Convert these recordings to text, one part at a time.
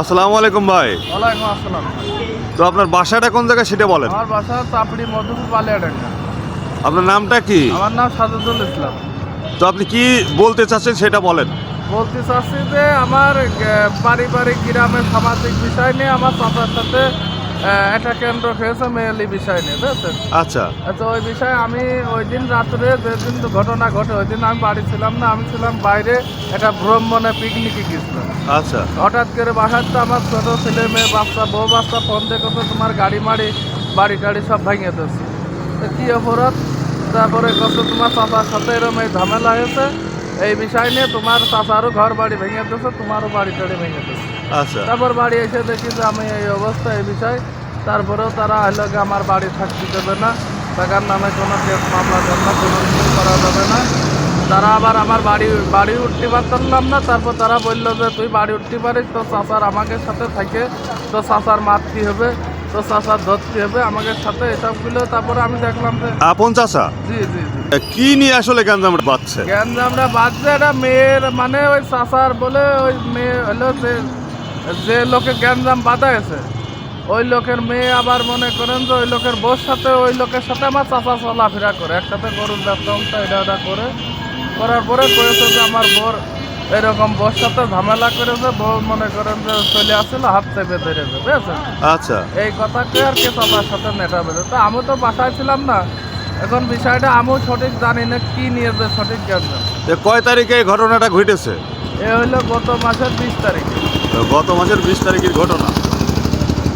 আসসালামু আলাইকুম ভাই। ওয়ালাইকুম আসসালাম। তো আপনার বাসাটা কোন জায়গায় সেটা বলেন। আমার বাসা চাপড়ি মধুপুর বালিয়াডাঙ্গা। আপনার নামটা কি? আমার নাম সাজাদুল ইসলাম। তো আপনি কি বলতে চাচ্ছেন সেটা বলেন। বলতে চাচ্ছি যে আমার পারিবারিক গ্রামের সামাজিক বিষয় নিয়ে আমার চাচার সাথে একটা কেন্দ্র হয়েছে মেয়েলি বিষয় নিয়ে বুঝেছেন? আচ্ছা। তো ওই বিষয়ে আমি ওই দিন রাত্রে যেদিন ঘটনা ঘটে ওই দিন আমি বাড়ি ছিলাম না আমি ছিলাম বাইরে একটা ভ্রমণে পিকনিকে গেছিলাম আচ্ছা। হঠাৎ করে বাসাতে আমার ছোট ছেলে মেয়ে বাচ্চা বউ বাচ্চা ফোন দেখো তো তোমার গাড়ি মাড়ি বাড়ি টাড়ি সব ভেঙে দিচ্ছে তো কী অপরাধ? তারপরে কত তোমার চাচার সাথে এরকম এই ঝামেলা হয়েছে। এই বিষয় নিয়ে তোমার চাচারও ঘর বাড়ি ভেঙে দিচ্ছে তোমারও বাড়ি টাড়ি ভেঙে দিচ্ছে আচ্ছা। তারপর বাড়ি এসে দেখি যে আমি এই অবস্থা এই বিষয় তারপরেও তারা আইলকে আমার বাড়ি থাকতে দেবে না। টাকার নামে কোনো কেস মামলা টামলা কোনো কিছু করা যাবে না। তারা আবার আমার বাড়ি বাড়ি উঠতে পারতাম না তারপর তারা বলল যে তুই বাড়ি উঠতে পারিস তো চাচার আমাকে সাথে থাকে তো চাচার মারতে হবে তো চাচার ধরতে হবে আমাকে সাথে এসবগুলো তারপরে আমি দেখলাম যে আপন চাচা? জি জি জি। কি নিয়ে আসলে গ্যাঞ্জামটা বাচ্ছে গ্যাঞ্জামটা বাজছে একটা মেয়ের মানে ওই চাচার বলে ওই মেয়ে হলো যে যে লোকে গ্যাঞ্জাম বাঁধাইছে। ওই লোকের মেয়ে আবার মনে করেন যে ওই লোকের বউর সাথে ওই লোকের সাথে আমার চাচা চলাফেরা করে। একসাথে গরুর ব্যবসা এটা ওটা করে। করার পরে করেছে যে আমার বোর এরকম বউর সাথে ঝামেলা করেছে বউ মনে করেন যে চলে আসছিল হাত চেপে ধরেছে বুঝেছেন? আচ্ছা। এই কথাকে আর কে চাচার সাথে মেটাবে তো আমি তো বাসায় ছিলাম না। এখন বিষয়টা আমিও সঠিক জানি না কি নিয়ে যে সঠিক এ কয় তারিখে এই ঘটনাটা ঘটেছে? এ হলো গত মাসের বিশ তারিখে। গত মাসের বিশ তারিখের ঘটনা।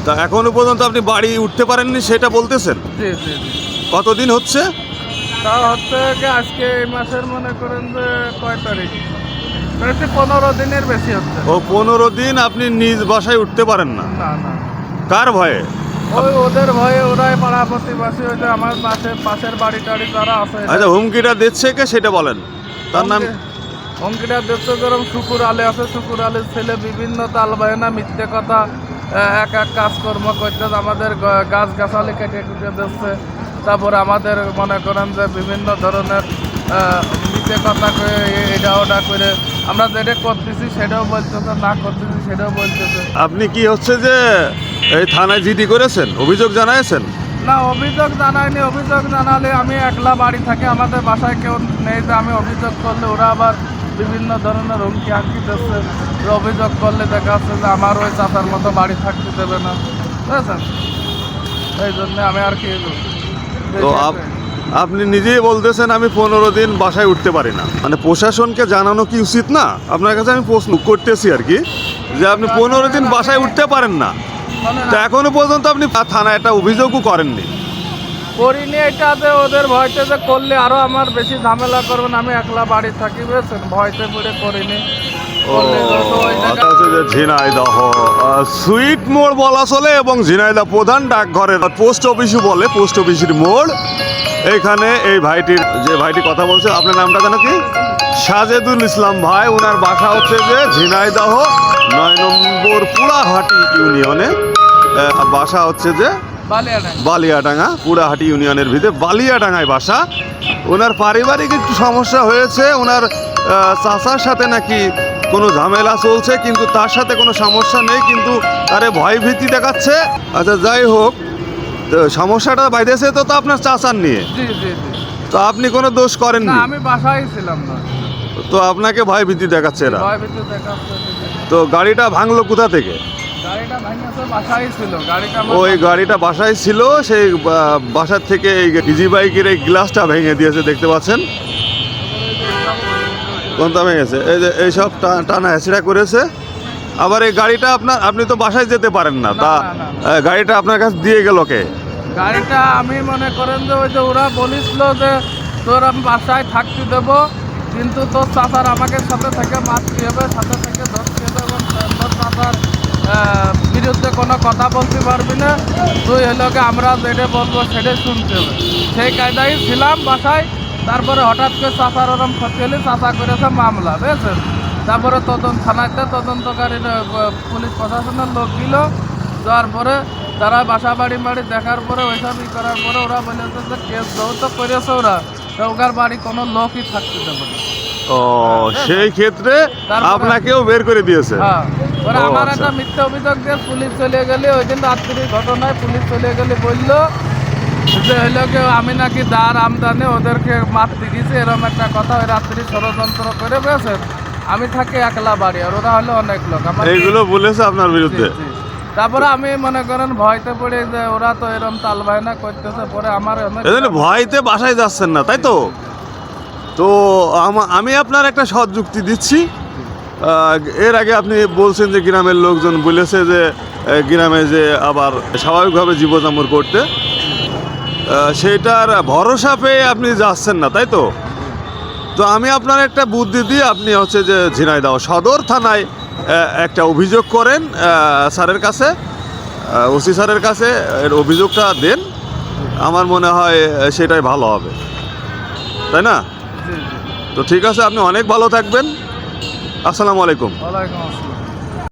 তা এখনও পর্যন্ত আপনি বাড়ি উঠতে পারেননি সেটা বলতেছেন? জি জি জি। কতদিন হচ্ছে? তা হচ্ছে কি আজকে এই মাসের মনে করেন যে কয় তারিখ? প্রায় পনেরো দিনের বেশি হচ্ছে। ও পনেরো দিন আপনি নিজ বাসায় উঠতে পারেন না? না না। কার ভয়ে? ওই ওদের ভয়ে ওরাই পাড়া প্রতিবাসী হয়েছে আমার পাশে পাশের বাড়ি টাড়ি যারা আছে আচ্ছা হুমকিটা দিচ্ছে কে সেটা বলেন। তার নাম হুমকিটা দেখছ যেরকম শুকুর আলে আছে শুকুর আলীর ছেলে বিভিন্ন তাল বায়না মিথ্যে কথা এক এক কাজকর্ম করতে আমাদের গাছ গাছালি কেটে কুটে দিচ্ছে। তারপর আমাদের মনে করেন যে বিভিন্ন ধরনের মিথ্যে কথা করে এটা ওটা করে আমরা যেটা করতেছি সেটাও বলতেছে না করতেছি সেটাও বলতেছে। আপনি কি হচ্ছে যে এই থানায় জিডি করেছেন? অভিযোগ জানাইছেন? না অভিযোগ জানায়নি অভিযোগ জানালে আমি একলা বাড়ি থাকি আমাদের বাসায় কেউ নেই তো আমি অভিযোগ করলে ওরা আবার বিভিন্ন ধরনের হুমকি দিচ্ছে অভিযোগ করলে দেখা যাচ্ছে যে আমার ওই চাতার মতো বাড়ি থাকতে দেবে না। বুঝেছেন? এই জন্য আমি আর কি তো আপ- আপনি নিজেই বলতেছেন আমি পনেরো দিন বাসায় উঠতে পারি না। মানে প্রশাসনকে জানানো কি উচিত না? আপনার কাছে আমি প্রশ্ন করতেছি আর কি যে আপনি পনেরো দিন বাসায় উঠতে পারেন না। তো এখনও পর্যন্ত আপনি থানায় একটা অভিযোগও করেননি। করিনি এটা যে ওদের ভয়তে যে করলে আরও আমার বেশি ঝামেলা করবেন আমি একলা বাড়ি থাকি বুঝেছেন? ভয়তে পড়ে করিনি। জায়গায়- হচ্ছে যে ঝিনাইদহ। সুইট মোড় বলা চলে এবং ঝিনাইদহ প্রধান ডাকঘরের পোস্ট অফিসও বলে পোস্ট অফিসের মোড়। এইখানে এই ভাইটির যে ভাইটি কথা বলছে আপনার নামটা জানো কি? সাজেদুল ইসলাম ভাই ওনার বাসা হচ্ছে যে ঝিনাইদহ নয় নম্বর পুরাহাটি ইউনিয়নে। বাসা হচ্ছে যে বালিয়াডাঙ্গা। পুরাহাটি ইউনিয়নের ভিতরে বালিয়াডাঙ্গায় বাসা। ওনার পারিবারিক একটু সমস্যা হয়েছে ওনার চাচার সাথে নাকি কোনো ঝামেলা চলছে কিন্তু তার সাথে কোনো সমস্যা নেই কিন্তু তারে ভয় ভীতি দেখাচ্ছে। আচ্ছা যাই হোক তো সমস্যাটা বাইরেছে তো তো আপনার চাচার নিয়ে? তো আপনি কোনো দোষ করেন না আমি বাসায় ছিলাম না। তো আপনাকে ভয় ভীতি দেখাচ্ছে এরা। তো গাড়িটা ভাঙলো কোথা থেকে? ওই গাড়িটা বাসায় ছিল সেই বাসার থেকে এই ইজি বাইকের এই গ্লাসটা ভেঙে দিয়েছে দেখতে পাচ্ছেন? কোনটা ভেঙেছে এই যে এইসব টানা হেঁচড়া করেছে। আবার এই গাড়িটা আপনার আপনি তো বাসায় যেতে পারেন না। তা গাড়িটা আপনার কাছে দিয়ে গেল কে? গাড়িটা আমি মনে করেন যে ওই যে ওরা বলিছিল যে তোর আমি বাসায় থাকতে দেবো কিন্তু তোর চাচার আমাকে সাথে থেকে মারতে হবে সাথে থেকে ধরতে হবে এবং তোর চাচার আহ, বিরুদ্ধে কোনো কথা বলতে পারবি না। তুই হলোকে আমরা যেটা বলব সেটাই শুনতে হবে। সেই কায়দায় ছিলাম বাসায় তারপরে হঠাৎ করে চাচার ওরম ক্ষতি হলে চাচা করেছে মামলা বুঝেছেন? তারপরে তদন্ত থানাতে তদন্তকারী আহ, পুলিশ প্রশাসনের লোক দিল যাওয়ার পরে তারা বাসা বাড়ি বাড়ি দেখার পরে ওইসব ই করার পরে ওরা বলেছে যে কেস যেহেতু করেছে ওরা। তো ওকার বাড়ি কোনো লোকই থাকতে দেবে না। ও সেই ক্ষেত্রে তারপরে- আপনাকেও বের করে দিয়েছে? হ্যাঁ। পরে ও, আমার আচ্ছা। একটা মিথ্যা অভিযোগ দিয়ে পুলিশ চলে গেলে ওই দিন রাত্রির ঘটনায় পুলিশ চলে গেলে বলল যে হইল কি আমি নাকি দার আমদানি ওদেরকে মারতে গেছি এরকম একটা কথা ওই রাত্রি ষড়যন্ত্র করে বেছে আমি থাকি একলা বাড়ি আর ওরা হলো অনেক লোক। আমার এইগুলো বলেছে আপনার বিরুদ্ধে। তারপরে আমি মনে করেন ভয়তে পড়ে যে ওরা তো এরকম তাল বায়না করতেছে পরে আমার ভয়তে বাসায় যাচ্ছেন না তাই তো? তো আমা- আপনার একটা সৎ যুক্তি দিচ্ছি। এর আগে আপনি বলছেন যে গ্রামের লোকজন বলেছে যে গ্রামে যে আবার স্বাভাবিকভাবে জীবনযাপন করতে। সেটার ভরসা পেয়ে আপনি যাচ্ছেন না, তাই তো? তো আমি আপনার একটা বুদ্ধি দিয়ে আপনি হচ্ছে যে ঝিনাইদহ সদর থানায় একটা অভিযোগ করেন স্যারের কাছে ওসি স্যারের কাছে এর অভিযোগটা দেন। আমার মনে হয় সেটাই ভালো হবে। তাই না? তো ঠিক আছে, আপনি অনেক ভালো থাকবেন। আসসালামু আলাইকুম।